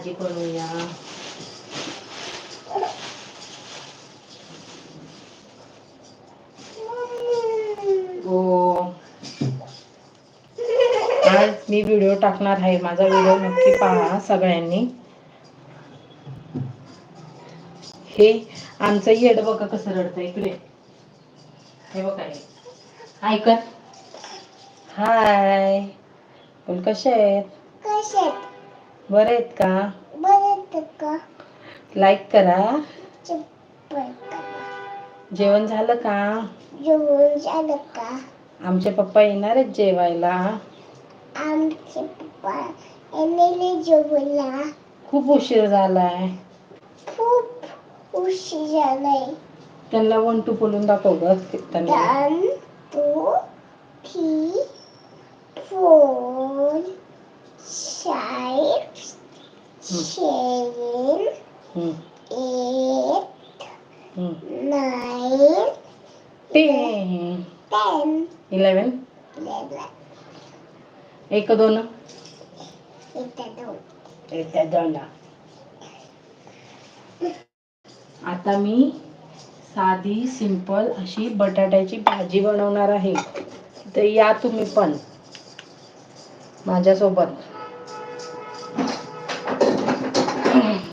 भाजी करूया. हो. आज मी व्हिडिओ टाकणार आहे. माझा व्हिडिओ नक्की पहा सगळ्यांनी. हे आमचं येड बघा कसं रडतं इकडे. हे बघा हे. ऐकत हाय. बोल कसे आहेत? बरे आहेत का? बरं का? लाईक करा. जेवण झालं का? जेवण झालं का? आमचे पप्पा येणार आहेत जेवायला. आमचे पप्पा एमएलए जेवला खूप उशीर झालाय. खूप उशीर झालाय. त्यांना वन टू बोलून दाखव ग त्यांना one two three four five seven hmm, eight ten nine ten ten eleven eleven एक दोन. इथं दोन त्या दोनला आता मी साधी सिंपल अशी बटाट्याची भाजी बनवणार आहे. तर या तुम्ही पण. माझ्यासोबत.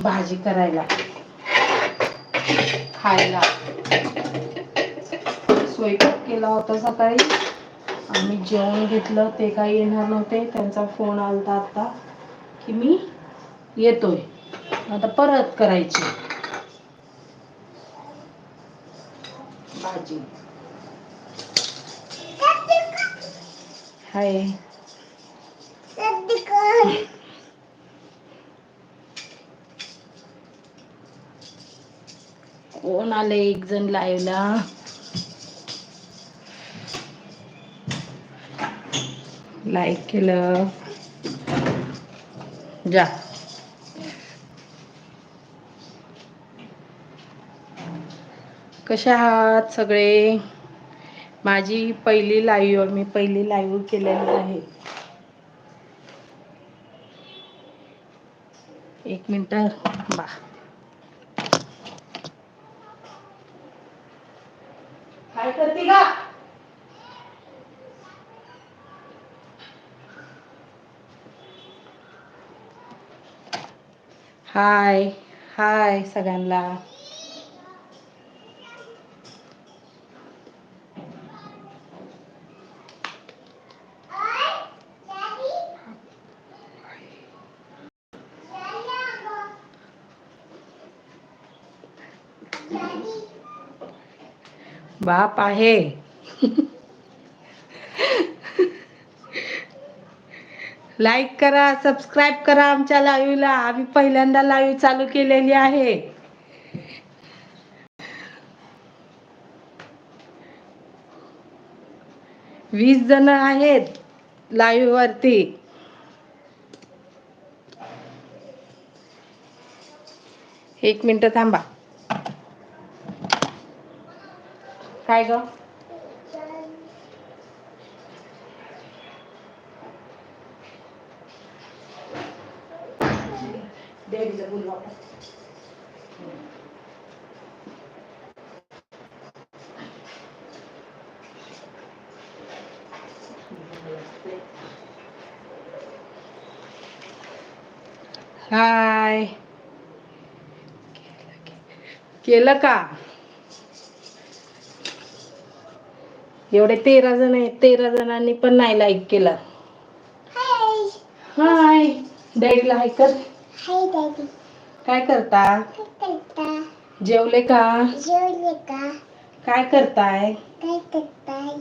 भाजी करायला. खायला. स्वयंपाक केला होता सकाळी. आम्ही जेवण घेतलं ते काही येणार नव्हते. त्यांचा फोन आलता आता की मी येतोय. आता परत करायची. भाजी. हाय. कोण आले एक जण लाईव्हला? लाईक केलं. जा. कशा आहात सगळे? माझी पहिली लाईव्ह मी पहिली लाईव्ह केलेली आहे. एक मिनिट. बा. काय करते का हाय हाय सगळ्यांना. बाप आहे. लाईक करा सबस्क्राईब करा आमच्या लाईव्हला. आम्ही पहिल्यांदा लाईव्ह चालू केलेली आहे. वीस जण आहेत लाईव्ह वरती. एक मिनिट थांबा. काय ग डॅडीला बोलवा हाय केलं का एवढे तेरा जण आहेत तेरा जणांनी पण नाही लाईक केलं. हाय हाय डॅडीला हाय कर. हाय डॅडी काय करता? काय करता. जेवले का? जेवले का? काय करताय? काय करताय?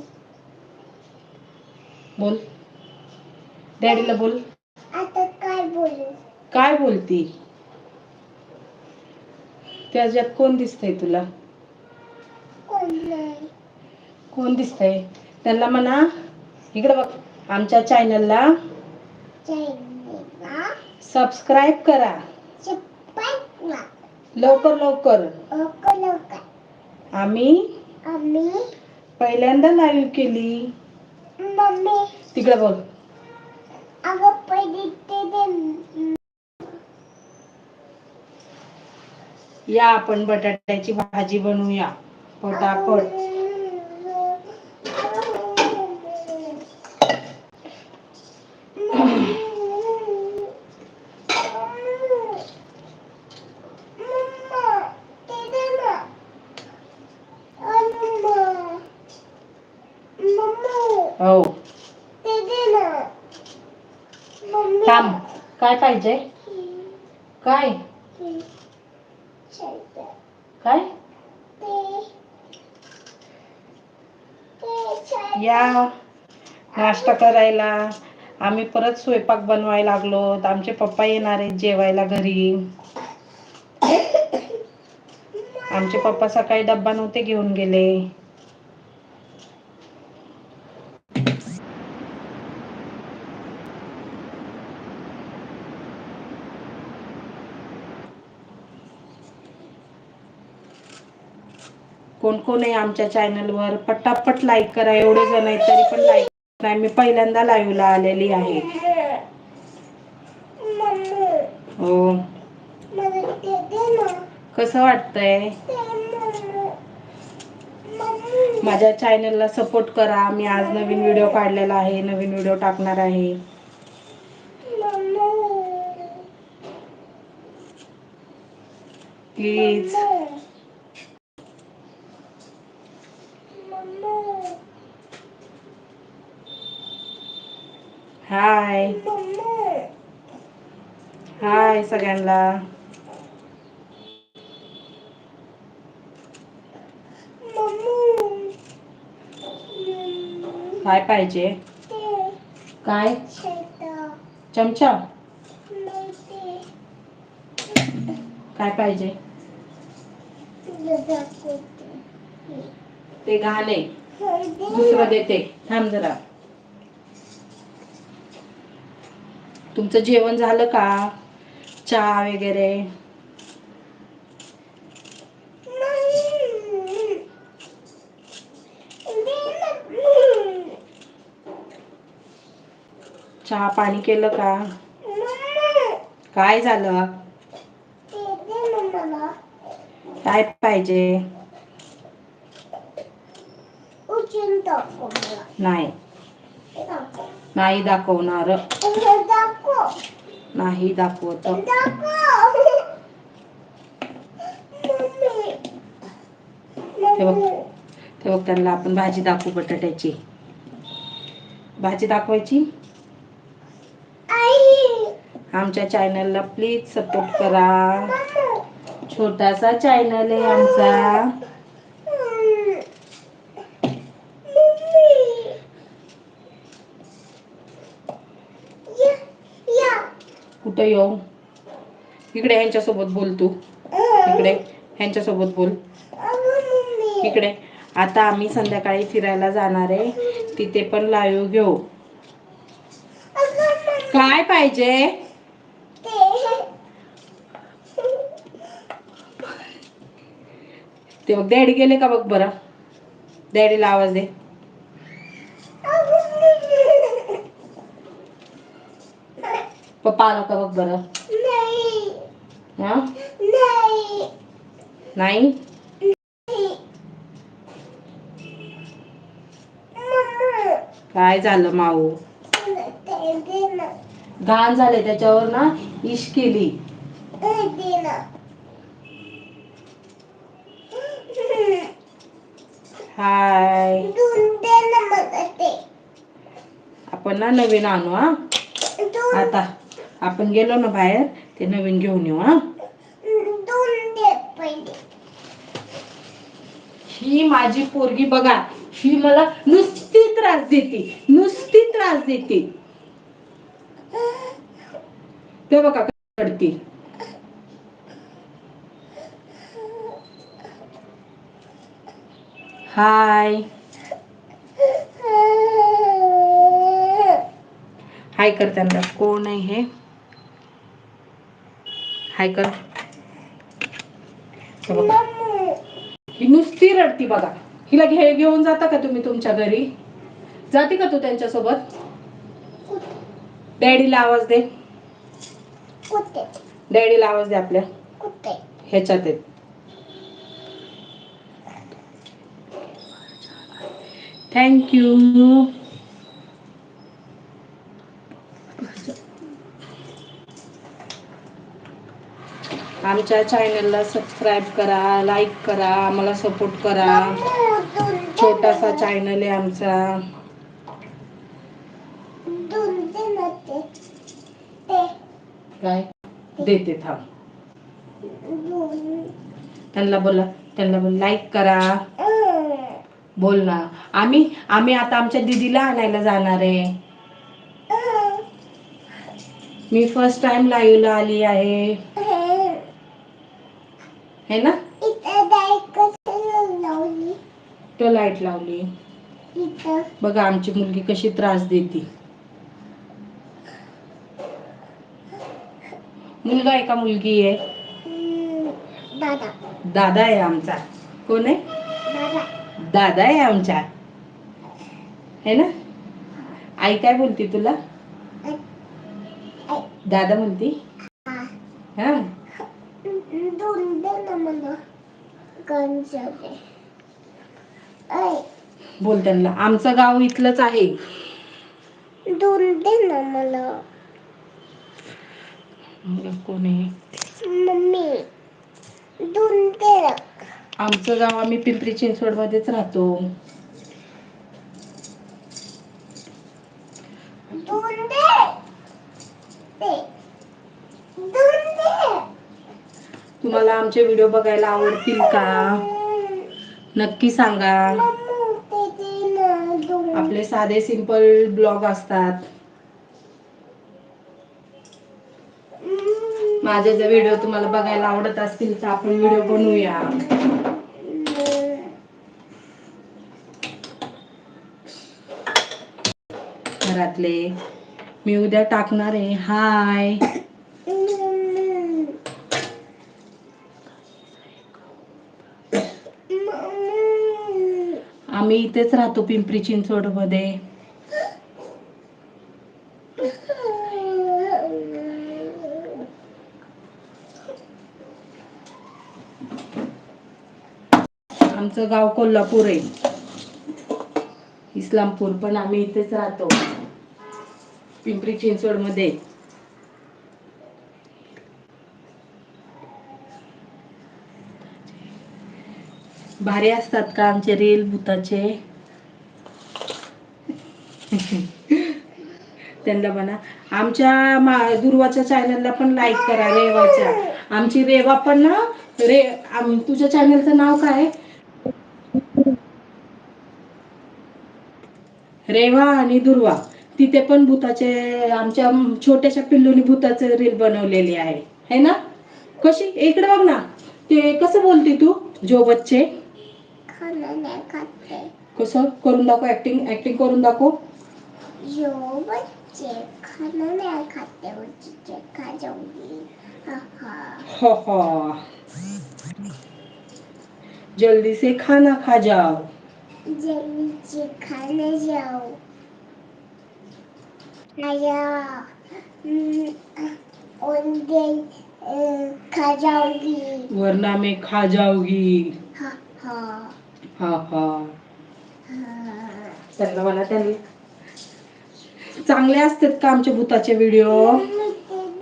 बोल. डॅडीला बोल. आता काय बोलू? काय बोलती? त्याच्यात कोण दिसतंय तुला? कोण नाही. कोण दिसतंय? त्यांना म्हणा. इकडे बघ आमच्या चॅनलला सबस्क्राईब करा. लवकर लवकर. आम्ही पहिल्यांदा लाईव्ह केली. मम्मी तिकडे बघ. या आपण बटाट्याची भाजी बनवूया. पटापट हो थांब काय पाहिजे काय काय या नाश्ता करायला. आम्ही परत स्वयंपाक बनवायला लागलो. आमचे पप्पा येणार आहेत जेवायला घरी. आमचे पप्पा सकाळी डब्बा नव्हते घेऊन गेले. कोण कोण आहे आमच्या चॅनलवर पटापट लाईक करा. एवढे जण आहेत तरी पण लाईक नाही मी पहिल्यांदा लाईव्हला आलेली आहे. हो. कसं वाटतंय? माझ्या चॅनलला सपोर्ट करा. मी आज नवीन व्हिडिओ काढलेला आहे. नवीन व्हिडिओ टाकणार आहे. प्लीज हाय हाय सगळ्यांना. काय पाहिजे? काय? चमचा. काय पाहिजे? ते आहे. दुसरं देते. थांब जरा. तुमचं जेवण झालं का? चहा वगैरे? चहा पाणी केलं का? काय झालं? काय पाहिजे? नाही. नाही दाखवणार. नाही दाखवत. ते बघ. ते बघ त्यांना आपण भाजी दाखवू बटाट्याची. भाजी दाखवायची? आमच्या चॅनलला प्लीज सपोर्ट करा. छोटासा चॅनल आहे आमचा. कुठं येऊ? इकडे ह्यांच्यासोबत बोल तू. इकडे ह्यांच्यासोबत बोल. इकडे. आता आम्ही संध्याकाळी फिरायला जाणार आहे. तिथे पण लाईव्ह घेऊ. काय पाहिजे? ते बघ डॅडी गेले का बघ बरं? डॅडीला आवाज दे. पप्पा आला का बघ बरं? हा? नाही? काय झालं माऊ? घाण झाले त्याच्यावर ना इश केली. हाय. आपण ना नवीन आणू हा? आता. आपण गेलो ना बाहेर ते नवीन घेऊन येऊ हा? ही माझी पोरगी बघा ही मला नुसती त्रास देते नुसती त्रास देते. ते बघा कशी रडती. हाय. हाय कर त्यांना कोण आहे हे? हाय कर. ही नुसती रडती बघा. हिला घे घेऊन जाता का तुम्ही तुमच्या घरी? जाते का तू त्यांच्यासोबत? डॅडीला आवाज दे. डॅडीला आवाज दे आपल्या. ह्याच्यात आहेत थँक्यू आमच्या चॅनलला सबस्क्राईब करा लाईक करा आम्हाला सपोर्ट करा. छोटासा चॅनल आहे आमचा. काय? देते थांब. त्यांना बोला त्यांना बोल लाईक करा. बोल ना. आम्ही आम्ही आता आमच्या दीदीला आणायला जाणार आहे. मी फर्स्ट टाइम लाईव्हला आली आहे. है ना? तो लाइट लावली. बघा आमची मुलगी कशी त्रास देते. मुलगा आहे का मुलगी आहे? दादा. दादा आहे आमचा. कोण आहे? दादा. दादा आहे आमचा. है ना? आई काय बोलते तुला? दादा म्हणती हा. दूध दे ना मला. ऐ बोल त्यांना. आमचं गाव इथलंच आहे. दूध दे ना मला. कोण? आहे मम्मी दूध दे ना. आमचं गाव आम्ही पिंपरी चिंचवड मध्येच राहतो. दूध दे. दे दूध दे तुम्हाला आमचे व्हिडिओ बघायला आवडतील का? नक्की सांगा. आपले साधे सिंपल ब्लॉग असतात. माझे जर व्हिडिओ तुम्हाला बघायला आवडत असतील तर आपण व्हिडिओ बनवूया. घरातले मी उद्या टाकणार आहे. हाय आम्ही इथेच राहतो पिंपरी चिंचवडमध्ये आमचं गाव कोल्हापूर आहे. इस्लामपूर पण आम्ही इथेच राहतो. पिंपरी चिंचवड भारी असतात का आमचे रील भूताचे? त्यांना म्हणा. आमच्या मा दुर्वाच्या चॅनलला पण लाईक करा रेवाच्या. आमची रेवा पण ना रे आम तुझ्या चॅनलचं नाव काय? आहे? रेवा आणि दुर्वा. तिथे पण भूताचे आमच्या छोट्याशा पिल्लूनी भूताचे रील बनवलेली आहे. है ना? कशी? इकडे बघ ना. ते कसं बोलते तू? जो बच्चे खाणं नाही खाते कसं करून दाखव ऍक्टिंग ऍक्टिंग करून दाखव जो बच्चे खाणं नाही खाते बच्चे खा जाऊँगी। हा हा। हो हो। जल्दी से खाना खा जाओ। जल्दी खाने जाओ। आया खा जाओगी वरना में खा जाओगी हा हा. त्यांना म्हणा त्यांनी. चांगले असतात का आमच्या भूताचे व्हिडिओ?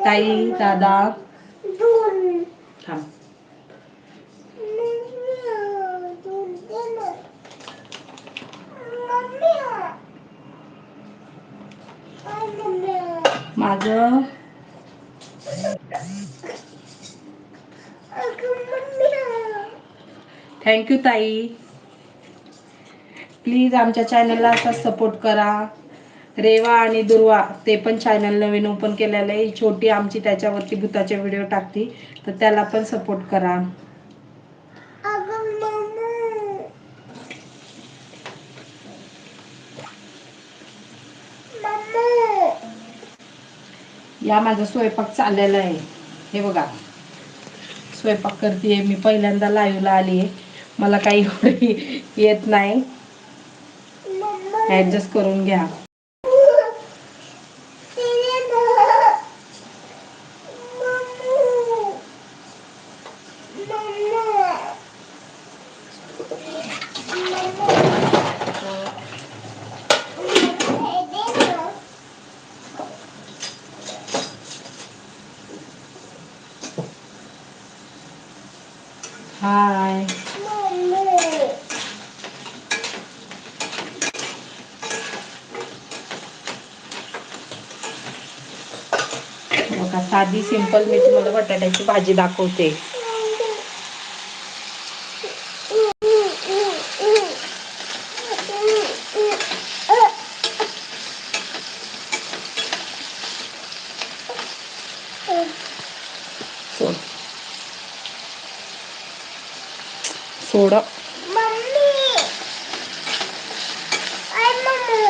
ताई दादा. दूध थांब. माझं? थँक्यू ताई. प्लीज आमच्या चॅनलला असा सपोर्ट करा. रेवा आणि दुर्वा ते पण चॅनल नवीन ओपन केलेलं आहे. छोटी आमची त्याच्यावरती भूताचे व्हिडिओ टाकते. तर त्याला पण सपोर्ट करा. या माझा स्वयंपाक चाललेला आहे. हे बघा. स्वयंपाक करते मी पहिल्यांदा लाईव्हला आली आहे मला काही एवढी येत नाही. ॲडजस्ट करून घ्या. बघा साधी सिंपल मी तुम्हाला बटाट्याची भाजी दाखवते सोड सोड मम्मी आय मम्मी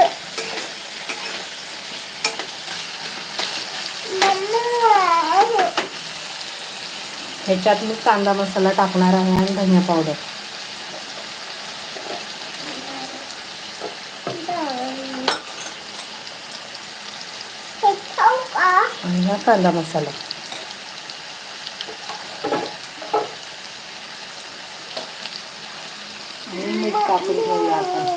मम्मी ह्याच्यात मी कांदा मसाला टाकणार आहे आणि धनिया पावडर. आणि हा कांदा मसाला. मीठ टाकून घेऊया आपण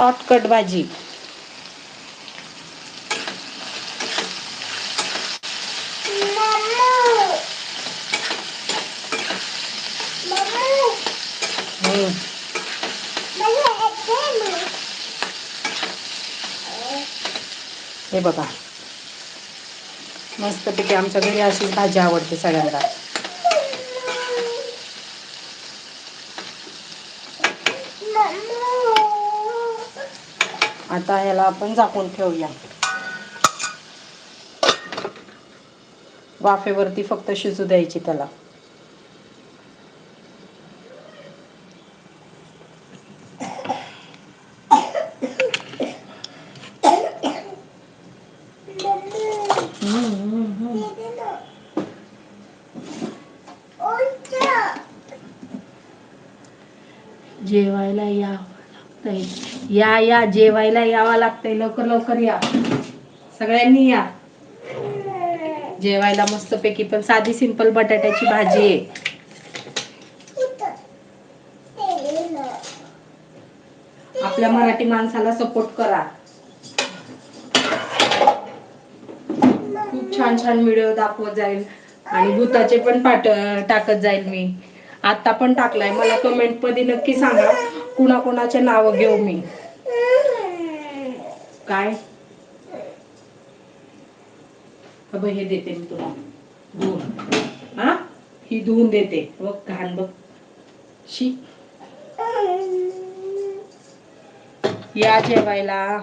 शॉर्टकट भाजी. हे बघा. मस्तपैकी आमच्या घरी अशीच भाजी आवडते सगळ्यांना. आता ह्याला आपण झाकून ठेवूया. वाफेवरती फक्त शिजू द्यायची त्याला हम्म, हम्म, हम्म. जेवायला या लागतंय या या जेवायला यावं लागतंय. लवकर लवकर या. सगळ्यांनी या. जेवायला मस्तपैकी पण साधी सिंपल बटाट्याची भाजी आहे. आपल्या मराठी माणसाला सपोर्ट करा. खूप छान छान व्हिडिओ दाखवत जाईल. आणि भूताचे पण पाठ टाकत जाईल मी. आता पण टाकलाय. मला कमेंटमध्ये नक्की सांगा. कुणाकुणाचे नाव घेऊ मी? काय? हे देते मी तुला. धुवून हा? ही धुवून देते. बघ घाण बघ. शी. या जेवायला.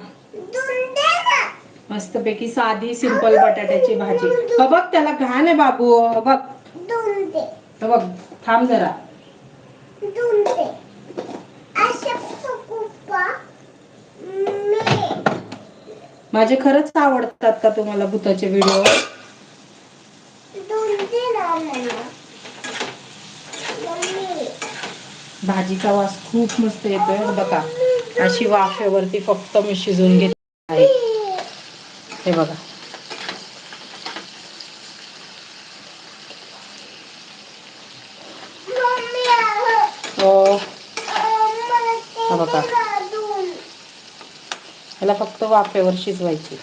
मस्तपैकी साधी सिंपल बटाट्याची भाजी. बघ त्याला घाण आहे बाबू. बघ. बघ थांब जरा. माझे खरंच आवडतात का तुम्हाला भूताचे व्हिडिओ भाजीचा वास खूप मस्त येतोय बघा. अशी वाफेवरती फक्त मी शिजवून घेत आहे. हे बघा हो हा बघा ह्याला फक्त वाफेवर शिजवायची.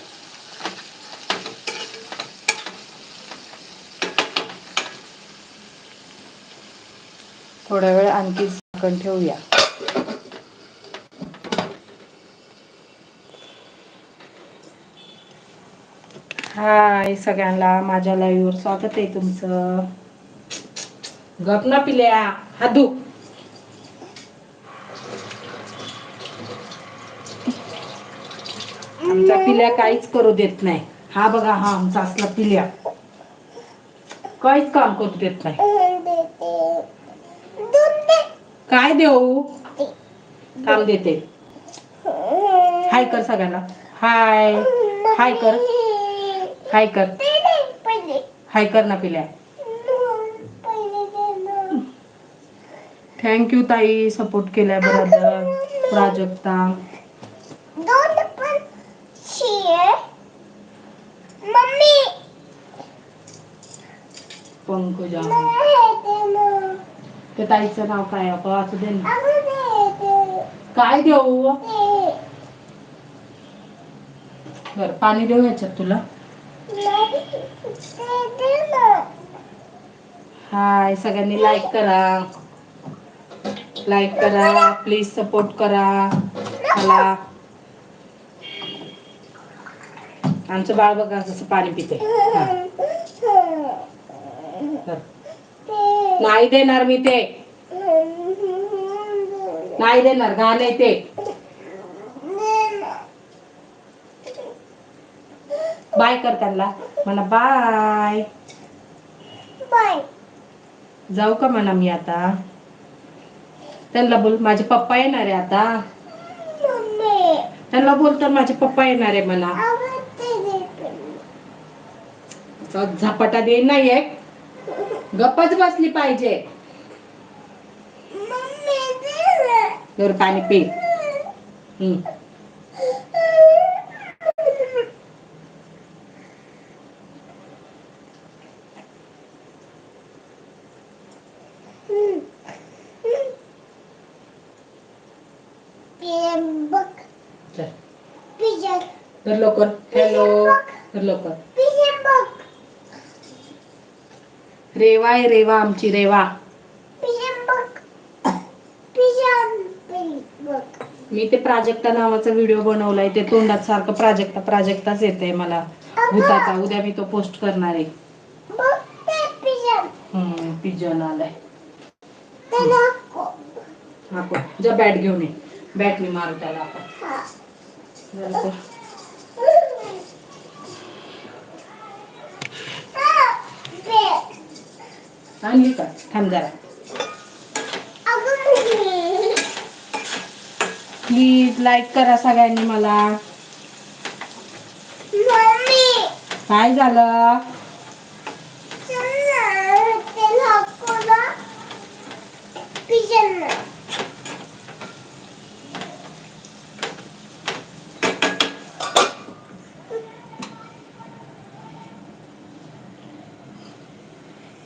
थोड्या वेळ आणखी झाकण ठेवूया. हाय सगळ्यांना माझ्या लाईव्हवर स्वागत आहे तुमचं. गप ना पिल्या हात आमचा पिल्या काहीच करू देत नाही. हा बघा हा आमचा असला पिल्या. काहीच काम करू देत नाही. काय देऊ? काम देते. हाय कर सगळ्यांना. हाय. हाय कर. हाय कर. हाय कर ना पिल्या. थँक्यू ताई. सपोर्ट केल्याबद्दल प्राजक्ता मम्मी पंकजा. त्या ताईचं नाव काय? वाचू दे ना. ते- ते- काय देऊ? ते- बर पाणी देऊ ह्याच्यात तुला? ते. हाय सगळ्यांनी लाईक करा. लाईक करा प्लीज सपोर्ट करा. मला आमचं बाळ बघा कसं पाणी पिते हा, धर. नाही देणार मी ते. नाही देणार आहे ते. बाय कर त्यांना. म्हणा बाय. बाय. जाऊ का म्हणा मी आता? त्यांना बोल माझे पप्पा येणार आहे आता. त्यांना बोल तर माझे पप्पा येणार आहे म्हणा. झपाटा दे नाही एक. गप्पच बसली पाहिजे. तर पाणी पी. तर लवकर. हॅलो तर लवकर पिझ्झा बघ रेवा आहे रेवा. आमची रेवा मी ते प्राजक्ता नावाचा व्हिडिओ बनवलाय ते तोंडात सारखं प्राजक्ता प्राजक्ताच येते मला. भूताचा उद्या मी तो पोस्ट करणार आहे. पिजन आलाय. आपण जा बॅट घेऊन ये. बॅटने मारू त्याला आपण हा. झालं तर. हा, दे. आणली का थांब जरा. प्लीज लाईक करा सगळ्यांनी मला. मम्मी. काय झालं? चल ना, ते नको ना. पिझ्झा ना.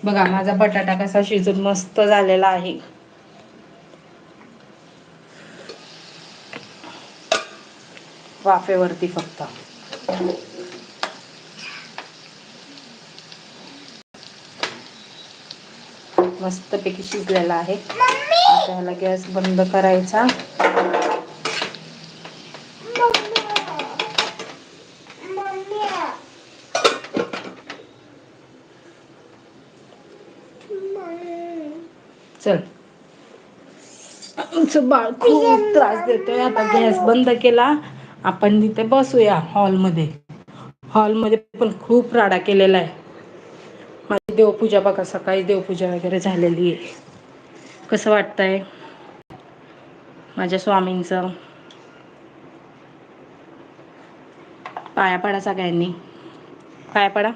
बघा माझा बटाटा कसा शिजून मस्त झालेला आहे. वाफेवरती फक्त. मस्तपैकी शिजलेला आहे. आता ह्याला गॅस बंद करायचा मम्मी मम्मी चल आमचं बाळ खूप त्रास देतोय. आता गॅस बंद केला आपण तिथे बसूया हॉलमध्ये. हॉलमध्ये पण खूप राडा केलेला आहे. माझी देवपूजा बघा सकाळी देवपूजा वगैरे झालेली आहे. कसं वाटतंय? माझ्या स्वामींचं. पाया पडा सगळ्यांनी. पाया पडा.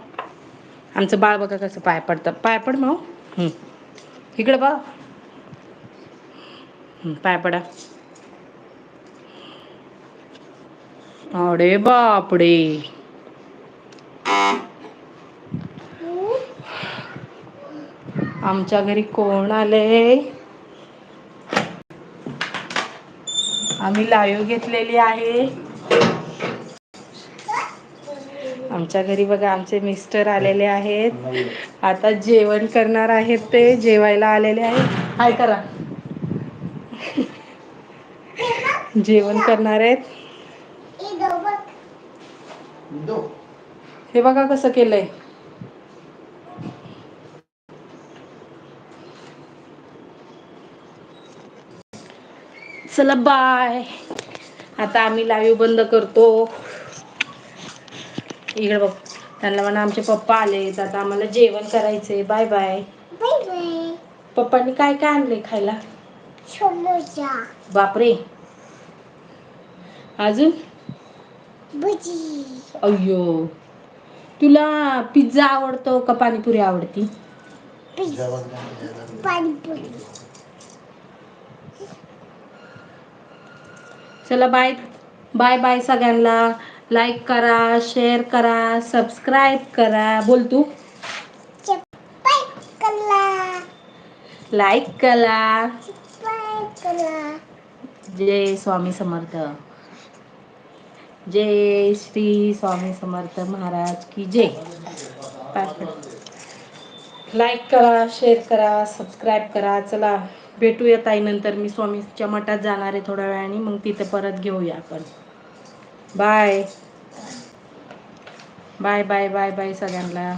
आमचं बाळ बघा कसं पाया पडतं. पाय पड माऊ हं. इकडं बघ. पाया पडा अरे बापडे आमच्या घरी कोण आले आम्ही लाईव्ह घेतलेली आहे आमच्या घरी बघा आमचे मिस्टर आलेले आहेत आता जेवण करणार आहेत ते जेवायला आलेले आहेत. हाय करा. जेवण करणार आहेत. हे बघा कसं केलंय. चला बाय. आता आम्ही लाईव्ह बंद करतो. इकडे बघ. त्यांना म्हणा आमचे पप्पा आलेत. आता आम्हाला जेवण करायचंय. बाय बाय बाय बाय पप्पांनी काय काय आणले खायला? समोसा. बापरे. अजून? अय्यो. तुला पिझ्झा आवडतो का पाणीपुरी आवडती? चला बाय. बाय बाय सगळ्यांना. लाईक करा शेअर करा सबस्क्राईब करा. बोल तू. लाईक करा. जय स्वामी समर्थ. जय श्री स्वामी समर्थ महाराज की जय. लाईक करा शेअर करा सबस्क्राईब करा. चला भेटूया ताईनंतर मी स्वामीच्या मठात जाणार आहे थोड्या वेळाने. मग तिथं परत घेऊया आपण. Bye bye bye bye bye सगळ्यांना.